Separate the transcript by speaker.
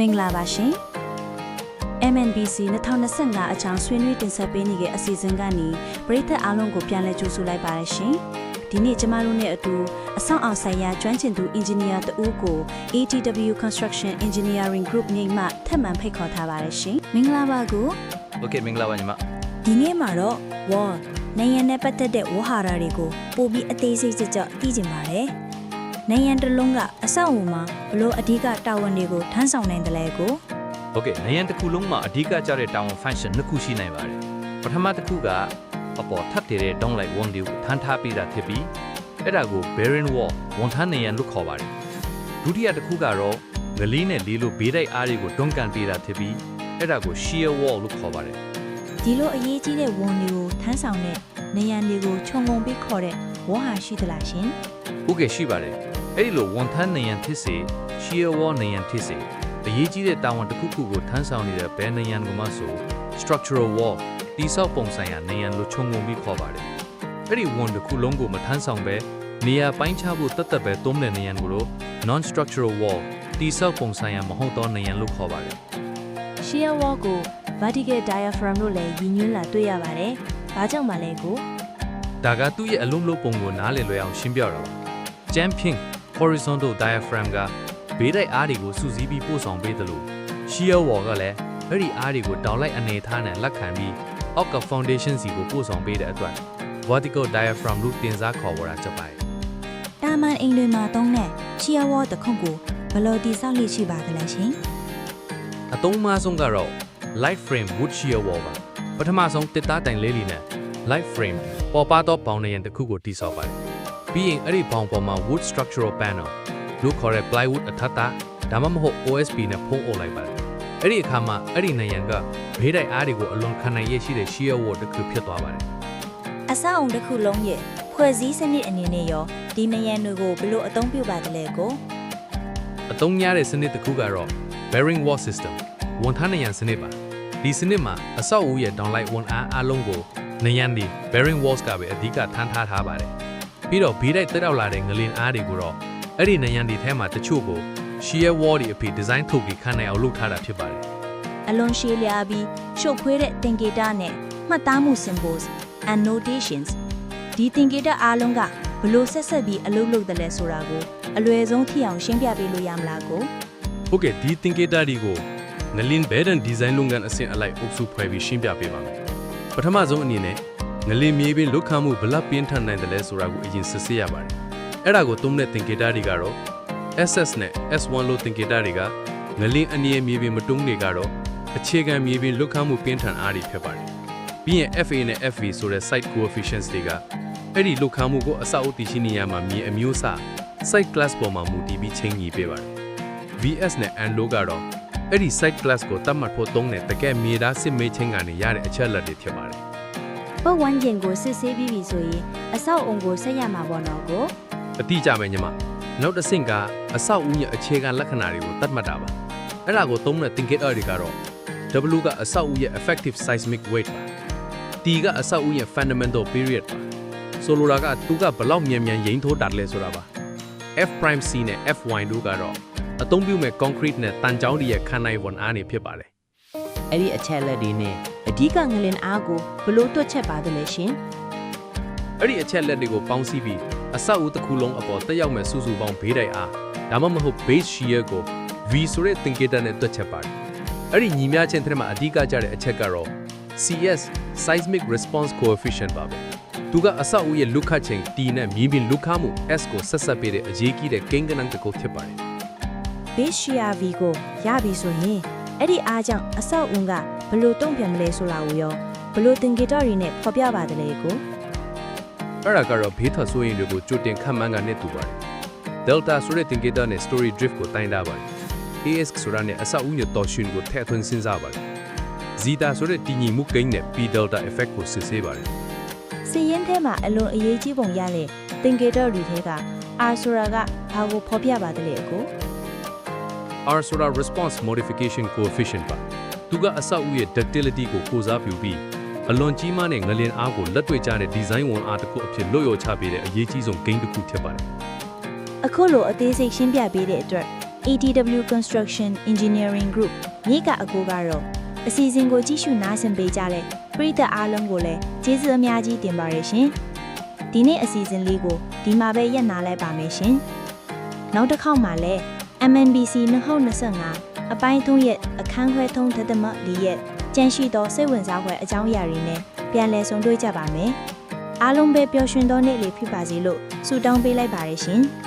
Speaker 1: မင်္ဂလာပါရှင် MNBC 2025အကြောင်းဆွေးနွေးတင်ဆက်ပေးနေတဲ့အစီအစဉ်ကနေပရိသတ်အားလုံးကိုပြန်လည်ကြိုဆိုလိုက်ပါရရှင်ဒီနေ့ကျမတို့နဲ့အတူအဆောင်အောင်ဆိုင်ရာကျွမ်းကျင်သူ engineer တဦးကို ATW Construction Engineering Group မြိတ်မှထပ်မံဖိတ်ခေါ်ထားပါရရှင်မင်္ဂလာပါကို
Speaker 2: Okay မင်္ဂလာပါညီမ
Speaker 1: ဒီနေ့မှာတော့ wall နိုင်ငံနဲ့ပတ်သက်တဲ့ဝေါ်ဟာရတွေကိုပို့ပြီးအသေးစိတ်ကြကြသိကျင်ပါတယ် နိုင်ငံတလုံးကအဆောက်အဦမှာဘလို့အဓိကတာဝန်တွေကိုထမ်းဆောင်နိုင်တယ်လဲကို
Speaker 2: ဟုတ်ကဲ့နိုင်ငံတစ်ခုလုံးမှာအဓိကကျတဲ့တာဝန် function နှစ်ခုရှိနိုင်ပါတယ်ပထမတစ်ခုကအပေါ်ထပ်တည်တဲ့ down light one တွေကိုထမ်းထားပေးတာဖြစ်ပြီးအဲ့ဒါကို bearing wall ဝန်ထမ်းနေရန်လို့ခေါ်ပါတယ်ဒုတိယတစ်ခုကတော့ငလီးနဲ့လေးလိုဘေးတိုက်အားတွေကိုတွန်းကန်ပေးတာဖြစ်ပြီးအဲ့ဒါကို shear wall လို့ခေါ်ပါတယ်
Speaker 1: ဒီလိုအရေးကြီးတဲ့ဝန်တွေကိုထမ်းဆောင်တဲ့နေရန်တွေကိုခြုံငုံပြီးခေါ်တဲ့ဝေါ်ဟာရှိသလားရှင်
Speaker 2: ဟုတ်ကဲ့ရှိပါတယ် အဲ့ဒီလိုဝန်ထမ်းနေရန်ဖြစ်စေ shear wall နေရန်ဖြစ်စေအရေးကြီးတဲ့တာဝန်တစ်ခုခုကိုထမ်းဆောင်နေတဲ့ဘယ်နေရန်ကမှဆို structural wall တိဆောက်ပုံဆိုင်ရာနေရန်လို့ခြုံငုံပြီးခေါ်ပါတယ်အဲ့ဒီဝန်တစ်ခုလုံးကိုမထမ်းဆောင်ပဲနေရာပိုင်းခြားဖို့တတ်တတ်ပဲသုံးတဲ့နေရန်ကိုတော့ non structural wall တိဆောက်ပုံဆိုင်ရာမဟုတ်သောနေရန်လို့ခေါ်ပါတယ်
Speaker 1: shear wall ကို vertical diaphragm လို့လည်းရည်ညွှန်းလာတွေ့ရပါတယ်။ဘာကြောင့်မလဲကို
Speaker 2: ဒါကသူ့ရဲ့အလုံးလုံးပုံကိုနားလည်လွယ်အောင်ရှင်းပြတာပါ။ Jumping horizontal diaphragm ကဘေးတိုက်အားတွေကိုစုစည်းပြီးပို့ဆောင်ပေးတယ်လို့ shear wall ကလည်းအဲ့ဒီအားတွေကိုတောင်လိုက်အနေထားနဲ့လက်ခံပြီးအောက်က foundation စီကိုပို့ဆောင်ပေးတဲ့အတွက် vertical diaphragm လို့တင်စားခေါ်ဝေါ်တာချက်ပါတယ်။
Speaker 1: တာမန်အိမ်တွေမှာသုံးတဲ့ shear wall တစ်ခုကိုဘယ်လိုတည်ဆောက်လိရှိပါသလဲရှင်။
Speaker 2: အသုံးအမဆုံးကတော့ light frame wood shear wall ပါပထမဆုံးတစ်သားတိုင်လေးလီနဲ့ light frame ပေါ်ပါတော့ဘောင်နေရန်တစ်ခုကိုတိစောက်ပါတယ်။ ပြီးရင်အဲ့ဒီဘောင်ပေါ်မှာ wood structural panel လို့ခေါ်တဲ့ plywood အထက်သားဒါမှမဟုတ် OSB နဲ့ဖုံးအုပ်လိုက်ပါတယ်။အဲ့ဒီအခါမှာအဲ့ဒီနေရန်ကဘေးတိုက်အားတွေကိုအလွန်ခံနိုင်ရရှိတဲ့ shear wall တစ်ခုဖြစ်သွားပါတယ်။
Speaker 1: အဆောက်အုံတစ်ခုလုံးရဲ့ဖွဲ့စည်းစနစ်အနေနဲ့ရောဒီနေရန်တွေကိုဘယ်လိုအသုံးပြုပါသလဲကို။
Speaker 2: အသုံးများတဲ့စနစ်တစ်ခုကတော့ bearing wall system ဝန်ထမ်းနေရန်စနစ်ပါ။ဒီစနစ်မှာအဆောက်အဦရဲ့ downlight ဝန်အားအလုံးကိုနေရန်ဒီ bearing walls ကပဲအဓိကထမ်းထားထားပါတယ်။ ပြီးတော့ဘေးတိုက်တက်ရောက်လာတဲ့ငလင်အားတွေကိုတော့အဲ့ဒီနေရန်ဒီထဲမှာတချို့ကို shear wall တွေအဖြစ်ဒီဇိုင်းထုတ်ပြီးခံနိုင်အောင်လုပ်ထားတာဖြစ်ပါတယ်။
Speaker 1: အလွန်ရှည်လျားပြီးရှုပ်ဖွေးတဲ့သင်္ကေတနဲ့မှတ်သားမှု symbols and notations ဒီသင်္ကေတအားလုံးကဘယ်လိုဆက်ဆက်ပြီးအလုပ်လုပ်တယ်လဲဆိုတာကိုအလွယ်ဆုံးသိအောင်ရှင်းပြပေးလို့ရမလားကို။
Speaker 2: ဟုတ်ကဲ့ဒီသင်္ကေတတွေကိုငလင်ဘဲဒန်ဒီဇိုင်းလုပ်ငန်းအဆင့်အလိုက်အုပ်စုဖွဲ့ပြီးရှင်းပြပေးပါမယ်။ပထမဆုံးအနေနဲ့ ငလင်မြေပြင်လုခမှုဘယ်လောက်ပြင်းထန်နိုင်တယ်လဲဆိုတာကိုအရင်စစ်ဆေးရပါတယ်။အဲ့ဒါကိုသုံးတဲ့သင်္ကေတတွေကတော့ SS နဲ့ S1 လို့သင်္ကေတတွေကငလင်အနေနဲ့မြေပြင်မတုံးတွေကတော့အခြေခံမြေပြင်လုခမှုပြင်းထန်အားတွေဖြစ်ပါတယ်။ပြီးရင် FA နဲ့ FV ဆိုတဲ့ site coefficients တွေကအဲ့ဒီလုခမှုကိုအဆောက်အဦတည်ရှိနေရမှာမြေအမျိုးအစား site class ပေါ်မှာမူတည်ပြီးချိန်ညီပေးပါတယ်။ VS နဲ့ N လို့ကတော့အဲ့ဒီ site class ကိုတတ်မှတ်ဖို့သုံးတဲ့တကယ်မြေသားစစ်မေးချင်းကနေရတဲ့အချက်အလက်တွေဖြစ်ပါတယ်
Speaker 1: ပတ်ဝန်းကျင်ကိုစစ်ဆေးပြီးပြီဆိုရင်အဆောက်အုံကိုဆက်ရမှာပေါ့နော်ကို။
Speaker 2: အတိအကျပဲညီမ။နောက်တစ်ဆင့်ကအဆောက်အဦရဲ့အခြေခံလက္ခဏာတွေကိုတတ်မှတ်တာပါ။အဲ့ဒါကိုသုံးတဲ့ thinking တွေကတော့ W ကအဆောက်အဦရဲ့ effective seismic weight ပါ။ T ကအဆောက်အဦရဲ့ fundamental period ပါ။ဆိုလိုတာကသူကဘလောက်မြန်မြန်ရိမ့်ထိုးတာလဲဆိုတာပါ။ F prime C နဲ့ FY တို့ကတော့အသုံးပြုမဲ့ concrete နဲ့တန်ကြောင်းတွေရဲ့ခံနိုင်ဝန်အားနေဖြစ်ပါတယ်
Speaker 3: အဲ့ဒီအချက်လက်တွေနဲ့
Speaker 1: အ ဓိကငလင်အားကိုဘလို့တွက်ချက်ပါသလဲရှင်
Speaker 2: အဲ့ဒီအချက်လက်တွေကိုပေါင်းစည်းပြီးအဆောက်အဦတစ်ခုလုံးအပေါ်တက်ရောက်မဲ့စုစုပေါင်းဘေးတိုက်အားဒါမှမဟုတ် base shear ကို V ဆိုတဲ့သင်္ကေတနဲ့တွက်ချက်ပါတယ်အဲ့ဒီညီမျှခြင်းထဲမှာအဓိကကျတဲ့အချက်ကတော့ CS seismic response coefficient ပါပဲသူကအဆောက်အဦရဲ့လုခတ်ချိန် T နဲ့မြေပြင်လုခမှု S ကိုဆက်ဆက်ပေးတဲ့အရေးကြီးတဲ့ကိန်းဂဏန်းတစ်ခုဖြစ်ပါတယ်
Speaker 1: base shear v ကိုရပြီဆိုရင်အဲ့ဒီအားကြောင့်အဆောက်အုံက ဘလို့တုံ့ပြန်မလဲဆိုတာကိုရောဘလို့သင်္ကေတတွေနဲ့ဖော်ပြပါသလဲကို
Speaker 2: အဲ့ဒါကတော့ဘေးထွက်ဆိုရင်တွေကိုကြိုတင်ခန့်မှန်းကနဲ့တူပါတယ် Delta ဆိုတဲ့သင်္ကေတနဲ့ story drift ကိုတိုင်းထားပါတယ် AS ဆိုတာနဲ့အဆောက်အဦရဲ့တော်ရှင်ကိုထည့်သွင်းစဉ်းစားပါတယ် Zeta ဆိုတဲ့တည်ငြိမ်မှုကိန်းနဲ့ P delta effect ကိုစစ်ဆေးပါတယ်
Speaker 1: စီရင်ထဲမှာအလွန်အရေးကြီးပုံရတဲ့သင်္ကေတတွေထဲကအာဆိုတာကဘာကိုဖော်ပြပါသလဲကို
Speaker 2: R ဆိုတာ response modification coefficient ပါသူကအဆောက်အဦရဲ့ ductility ကိုကိုစားပြုပြီးအလွန်ကြီးမားတဲ့ငလင်အားကိုလက်တွေ့ကျတဲ့ design ဝန်အားတစ်ခုအဖြစ်လွတ်ရောချပေးတဲ့အရေးကြီးဆုံး gain တစ်ခုဖြစ်ပါတယ်
Speaker 1: အခုလိုအသေးစိတ်ရှင်းပြပေးတဲ့အတွက် ATW Construction Engineering Group မြေကအကိုကတော့အစီအစဉ်ကိုကြည့်ရှုနားဆင်ပေးကြတဲ့ပရိသတ်အားလုံးကိုလည်းကျေးဇူးအများကြီးတင်ပါတယ်ရှင်။ဒီနေ့အစီအစဉ်လေးကိုဒီမှာပဲရပ်နာလိုက်ပါမယ်ရှင်။နောက်တစ်ခေါက်မှာလည်း MNBC 2025အပိုင်း3ရဲ့အခန်းခွဲ3သတ္တမ4ရဲ့ကြန့်ရှိသောစိတ်ဝင်စားဖွယ်အကြောင်းအရာတွေနဲ့ပြန်လည်ဆုံတွေ့ကြပါမယ်။အားလုံးပဲပျော်ရွှင်သောနေ့လေးဖြစ်ပါစေလို့ဆုတောင်းပေးလိုက်ပါတယ်ရှင်။